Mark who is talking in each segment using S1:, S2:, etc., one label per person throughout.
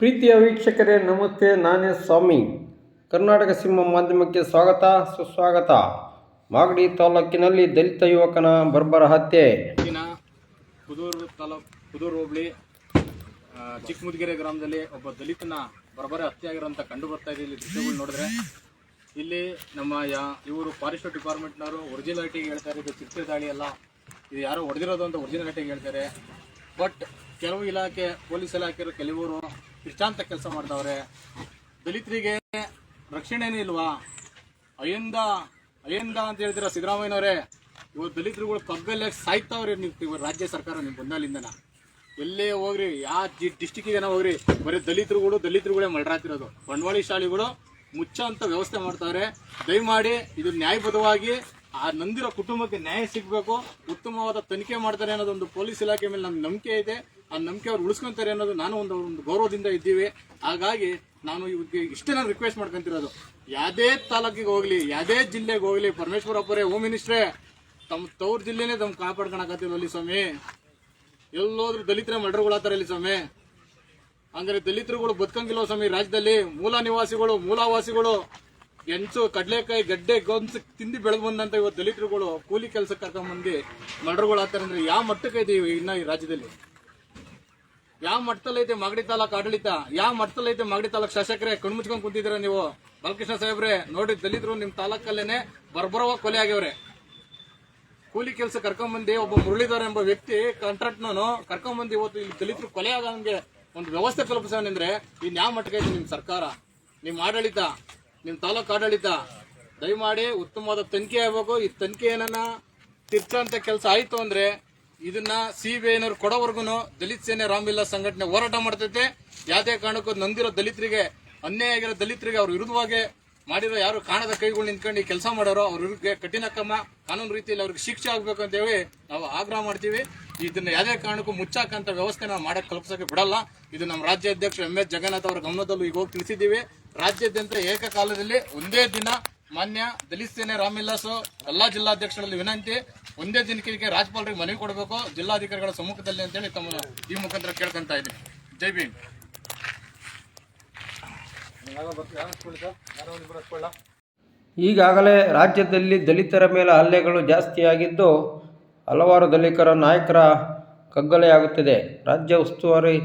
S1: ಪ್ರೀತಿಯ ವೀಕ್ಷಕರೇ, ನಮಸ್ತೆ. ನಾನೇ ಸ್ವಾಮಿ. ಕರ್ನಾಟಕ ಸಿಂಹ ಮಾಧ್ಯಮಕ್ಕೆ ಸ್ವಾಗತ, ಸುಸ್ವಾಗತ. ಮಾಗಡಿ ತಾಲೂಕಿನಲ್ಲಿ ದಲಿತ ಯುವಕನ ಬರ್ಬರ ಹತ್ಯೆ.
S2: ಪುದೂರು ತಾಲೂಕು ಪುದೂರು ಹೋಬಳಿ ಚಿಕ್ಕಮುದ್ಗೆರೆ ಗ್ರಾಮದಲ್ಲಿ ಒಬ್ಬ ದಲಿತನ ಬರ್ಬರ ಹತ್ಯೆ ಆಗಿರೋಂಥ ಕಂಡು ಬರ್ತಾ ಇದೆ. ಇಲ್ಲಿ ದೃಶ್ಯಗಳು ನೋಡಿದ್ರೆ ಇಲ್ಲಿ ನಮ್ಮ ಯಾ, ಇವರು ಫಾರೆಸ್ಟ್ ಡಿಪಾರ್ಟ್ಮೆಂಟ್ನವರು ಒರಿಜಿನಾಲಿಟಿಗೆ ಹೇಳ್ತಾರೆ ಇದು ಚಿಕ್ಕ ದಾಳಿ ಅಲ್ಲ. ಇದು ಯಾರೋ ಹೊಡೆದಿರೋದು ಅಂತ ಒರಿಜಿನಾಲಿಟಿಗೆ ಹೇಳ್ತಾರೆ. ಬಟ್ ಕೆಲವು ಇಲಾಖೆ, ಪೊಲೀಸ್ ಇಲಾಖೆಯವರು, ಕೆಲವರು ಇಷ್ಟಾಂತ ಕೆಲಸ ಮಾಡ್ತಾವ್ರೆ ದಲಿತರಿಗೆ ರಕ್ಷಣೆನೇ ಇಲ್ವಾ? ಅಯ್ಯಂದ ಅಯ್ಯಂದ ಅಂತ ಹೇಳ್ತೀರ ಸಿದ್ದರಾಮಯ್ಯನವರೇ? ಇವತ್ತು ದಲಿತರುಗಳು ಕಗ್ಗಲ್ಲೇ ಸಾಯ್ತಾವ್ರಿ ನೀವು ಇವಾಗ ರಾಜ್ಯ ಸರ್ಕಾರ ನಿಮ್ಮ ಬಂದಾಲಿಂದನ. ಎಲ್ಲೇ ಹೋಗ್ರಿ ಯಾವ ಡಿಸ್ಟಿಕ್ಕಿಗೆ ಹೋಗ್ರಿ, ಬರೀ ದಲಿತರುಗಳು, ದಲಿತರುಗಳೇ ಮಡ್ರಾತಿರೋದು ಬಂಡವಾಳಿ ಶಾಲೆಗಳು ಮುಚ್ಚ ಅಂತ ವ್ಯವಸ್ಥೆ ಮಾಡ್ತಾವ್ರೆ. ದಯಮಾಡಿ ಇದು ನ್ಯಾಯಬದ್ಧವಾಗಿ ಆ ನಂದಿರೋ ಕುಟುಂಬಕ್ಕೆ ನ್ಯಾಯ ಸಿಗಬೇಕು, ಉತ್ತಮವಾದ ತನಿಖೆ ಮಾಡ್ತಾರೆ ಅನ್ನೋದೊಂದು ಪೊಲೀಸ್ ಇಲಾಖೆ ಮೇಲೆ ನಮ್ಗೆ ನಂಬಿಕೆ ಇದೆ. ಆ ನಂಬಿಕೆ ಅವ್ರು ಉಳಿಸ್ಕೊಂತಾರೆ ಅನ್ನೋದು ನಾನು ಒಂದು ಒಂದು ಗೌರವದಿಂದ ಇದ್ದೀವಿ. ಹಾಗಾಗಿ ನಾನು ಇವ್ರಿಗೆ ಇಷ್ಟೇ ನಾನು ರಿಕ್ವೆಸ್ಟ್ ಮಾಡ್ಕೊಂತಿರೋದು. ಯಾವುದೇ ತಾಲೂಕಿಗೆ ಹೋಗ್ಲಿ, ಯಾವುದೇ ಜಿಲ್ಲೆಗೆ ಹೋಗ್ಲಿ ಪರಮೇಶ್ವರಪ್ಪರೇ ಹೋಮ್ ಮಿನಿಸ್ಟ್ರೇ ತಮ್ಮ ತವ್ರ ಜಿಲ್ಲೆನೇ ತಮ್ಮ ಕಾಪಾಡ್ಕೊಳಕತ್ತಿಲ್ಲ ಅಲ್ಲಿ ಸ್ವಾಮಿ. ಎಲ್ಲೋದ್ರೂ ದಲಿತರ ಮರ್ಡರ್ಗಳಾಗ್ತಾರೆ ಇಲ್ಲಿ ಸ್ವಾಮಿ. ಅಂದ್ರೆ ದಲಿತರುಗಳು ಬದುಕಂಗಿಲ್ಲ ಸ್ವಾಮಿ ರಾಜ್ಯದಲ್ಲಿ? ಮೂಲ ನಿವಾಸಿಗಳು, ಮೂಲವಾಸಿಗಳು. ಗೆಣಸು ಕಡಲೆಕಾಯಿ, ಗಡ್ಡೆ ಗೊಂದು ತಿಂದು ಬೆಳೆದು ಬಂದಂತ ಇವತ್ತು ದಲಿತರುಗಳು ಕೂಲಿ ಕೆಲಸಕ್ಕೆ ಕರ್ಕೊಂಡ್ಬಂದು ಮಡ್ರಗಳಾಗ್ತಾರೆ ಅಂದ್ರೆ ಯಾವ ಮಟ್ಟಕ್ಕೆ ಇದೆ ಇನ್ನ ಈ ರಾಜ್ಯದಲ್ಲಿ? ಯಾವ ಮಟ್ಟದಲ್ಲೈತೆ ಮಾಗಡಿ ತಾಲೂಕು ಆಡಳಿತ? ಯಾವ ಮಟ್ಟದಲ್ಲೈತೆ ಮಾಗಡಿ ತಾಲೂಕು ಶಾಸಕರೇ? ಕಣ್ಮುಚ್ಕೊಂಡ್ ಕುಂತಿದ್ದೀರಾ ನೀವು? ಬಾಲಕೃಷ್ಣ ಸಾಹೇಬ್ರೆ, ನೋಡಿ ದಲಿತರು ನಿಮ್ ತಾಲೂಕಲ್ಲೇನೆ ಬರ್ಬರವ ಕೊಲೆ ಆಗ್ಯವ್ರೆ. ಕೂಲಿ ಕೆಲಸ ಕರ್ಕೊಂಬಂದಿ ಒಬ್ಬ ಮುರಳೀಧರ್ ಎಂಬ ವ್ಯಕ್ತಿ ಕಾಂಟ್ರಾಕ್ಟ್ ನಾನು ಕರ್ಕೊಂಬಂದು ಇವತ್ತು ಇಲ್ಲಿ ದಲಿತರು ಕೊಲೆ ಆಗಂಗೆ ಒಂದು ವ್ಯವಸ್ಥೆ ಕಲ್ಪಿಸೋಣಂದ್ರೆ ಇನ್ ಯಾವ ಮಟ್ಟಕ್ಕೆ ನಿಮ್ ಸರ್ಕಾರ? ನಿಮ್ ಆಡಳಿತ, ನಿಮ್ ತಾಲೂಕು ಆಡಳಿತ, ದಯಮಾಡಿ ಉತ್ತಮವಾದ ತನಿಖೆ ಆಗ್ಬೇಕು. ಈ ತನಿಖೆ ಏನನ್ನ ತಿರ್ಚಂತ ಕೆಲಸ ಆಯ್ತು ಅಂದ್ರೆ ಇದನ್ನ ಸಿ ಬಿ ಐನವ್ರು ಕೊಡೋವರೆಗೂ ದಲಿತ ಸೇನೆ ರಾಮಿಲ್ಲಾ ಸಂಘಟನೆ ಹೋರಾಟ ಮಾಡ್ತೈತೆ. ಯಾವುದೇ ಕಾರಣಕ್ಕೂ ನೊಂದಿರೋ ದಲಿತರಿಗೆ, ಅನ್ಯಾಯ ಆಗಿರೋ ದಲಿತರಿಗೆ ಅವ್ರ ವಿರುದ್ಧವಾಗಿ ಮಾಡಿರೋ ಯಾರು ಕಾಣದ ಕೈಗಳು ನಿಂತ್ಕೊಂಡು ಕೆಲಸ ಮಾಡೋರು ಅವ್ರ ವಿರುದ್ಧ ಕಠಿಣ ಕ್ರಮ, ಕಾನೂನು ರೀತಿಯಲ್ಲಿ ಅವ್ರಿಗೆ ಶಿಕ್ಷೆ ಆಗ್ಬೇಕು ಅಂತ ಹೇಳಿ ನಾವು ಆಗ್ರಹ ಮಾಡ್ತೀವಿ. ಇದನ್ನ ಯಾವುದೇ ಕಾರಣಕ್ಕೂ ಮುಚ್ಚಾಕಂತ ವ್ಯವಸ್ಥೆ ನಾವು ಮಾಡಕ್ ಕಲ್ಪಿಸೋಕೆ ಬಿಡಲ್ಲ. ಇದು ನಮ್ಮ ರಾಜ್ಯಾಧ್ಯಕ್ಷ ಎಂ ಎಸ್ ಜಗನ್ನಾಥ್ ಅವರ ಗಮನದಲ್ಲೂ ಈಗ ಹೋಗಿ ತಿಳಿಸಿದ್ದೀವಿ. ರಾಜ್ಯಾದ್ಯಂತ ಏಕಕಾಲದಲ್ಲಿ ಒಂದೇ ದಿನ ಮಾನ್ಯ ದಲಿತ ಸೇನೆ ರಾಮ್ವಿಲಾಸ್ ಎಲ್ಲಾ ಜಿಲ್ಲಾಧ್ಯಕ್ಷರಲ್ಲಿ ವಿನಂತಿ, ಒಂದೇ ದಿನಕ್ಕೆ ರಾಜ್ಯಪಾಲರಿಗೆ ಮನವಿ ಕೊಡಬೇಕು, ಜಿಲ್ಲಾಧಿಕಾರಿಗಳ ಸಮ್ಮುಖದಲ್ಲಿ ಅಂತೇಳಿ ತಮ್ಮ ಈ ಮುಖಾಂತರ ಕೇಳ್ಕೊಂತ ಇದ್ದೀನಿ. ಜೈ ಭೀಮ್.
S1: ಈಗಾಗಲೇ ರಾಜ್ಯದಲ್ಲಿ ದಲಿತರ ಮೇಲೆ ಹಲ್ಲೆಗಳು ಜಾಸ್ತಿಯಾಗಿದ್ದು, ಹಲವಾರು ದಲಿತರ ನಾಯಕರ ಕಗ್ಗಲೆಯಾಗುತ್ತಿದೆ. ರಾಜ್ಯ ಉಸ್ತುವಾರಿ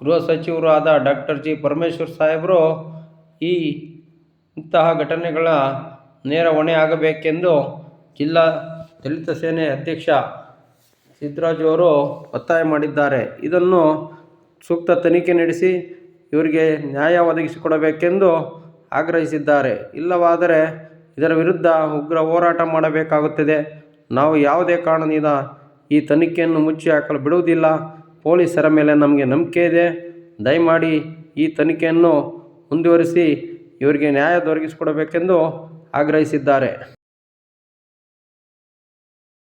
S1: ಗೃಹ ಸಚಿವರು ಆದ ಡಾಕ್ಟರ್ ಜಿ. ಪರಮೇಶ್ವರ್ ಸಾಹೇಬರು ಈ ಇಂತಹ ಘಟನೆಗಳ ನೇರ ಹೊಣೆ ಆಗಬೇಕೆಂದು ಜಿಲ್ಲಾ ದಲಿತ ಸೇನೆ ಅಧ್ಯಕ್ಷ ಸಿದ್ದರಾಜು ಅವರು ಒತ್ತಾಯ ಮಾಡಿದ್ದಾರೆ. ಇದನ್ನು ಸೂಕ್ತ ತನಿಖೆ ನಡೆಸಿ ಇವರಿಗೆ ನ್ಯಾಯ ಒದಗಿಸಿಕೊಡಬೇಕೆಂದು ಆಗ್ರಹಿಸಿದ್ದಾರೆ. ಇಲ್ಲವಾದರೆ ಇದರ ವಿರುದ್ಧ ಉಗ್ರ ಹೋರಾಟ ಮಾಡಬೇಕಾಗುತ್ತದೆ. ನಾವು ಯಾವುದೇ ಕಾರಣದಿಂದ ಈ ತನಿಖೆಯನ್ನು ಮುಚ್ಚಿ ಹಾಕಲು ಬಿಡುವುದಿಲ್ಲ. ಪೊಲೀಸರ ಮೇಲೆ ನಮಗೆ ನಂಬಿಕೆ ಇದೆ. ದಯಮಾಡಿ ಈ ತನಿಖೆಯನ್ನು ಮುಂದುವರಿಸಿ ಇವರಿಗೆ ನ್ಯಾಯ ದೊರಕಿಸಿಕೊಡಬೇಕೆಂದು ಆಗ್ರಹಿಸಿದ್ದಾರೆ.